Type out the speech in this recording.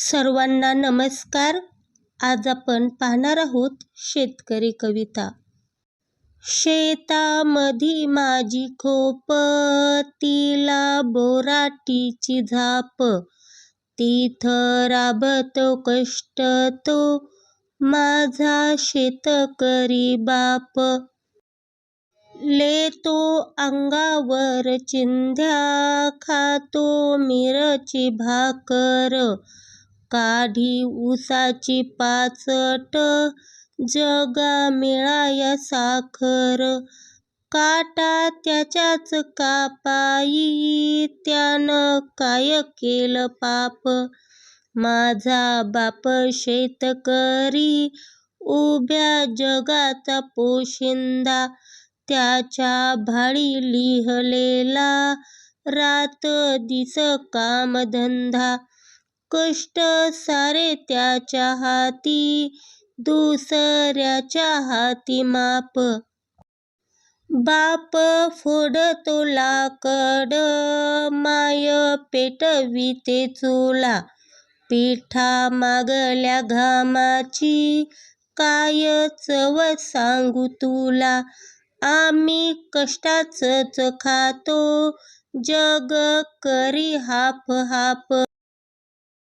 सर्वांना नमस्कार. आज आपण पाहणार आहोत शेतकरी कविता. शेतामधी माझी खोप तिला बोराटीची झाप. तिथ राबतो कष्ट तो माझा शेतकरी बाप. लेतो अंगावर चिंध्या खातो मिरची भाकर. काढी ऊसाची पाचट जगा मिळाया साखर. काटा त्याच्याच कापाई त्यानं काय केलं पाप? माझा बाप शेतकरी उभ्या जगाचा पोशिंदा. त्याच्या भाळी लिहलेला रात दिस कामधंदा. कष्ट सारे त्याच्या हाती दुसऱ्याच्या हाती माप. बाप फोडतो लाकड माय पेटविते चुला. पिठा मागल्या घामाची काय चव सांगू तुला. आम्ही कष्टाच खातो जग करी हाफ हाप.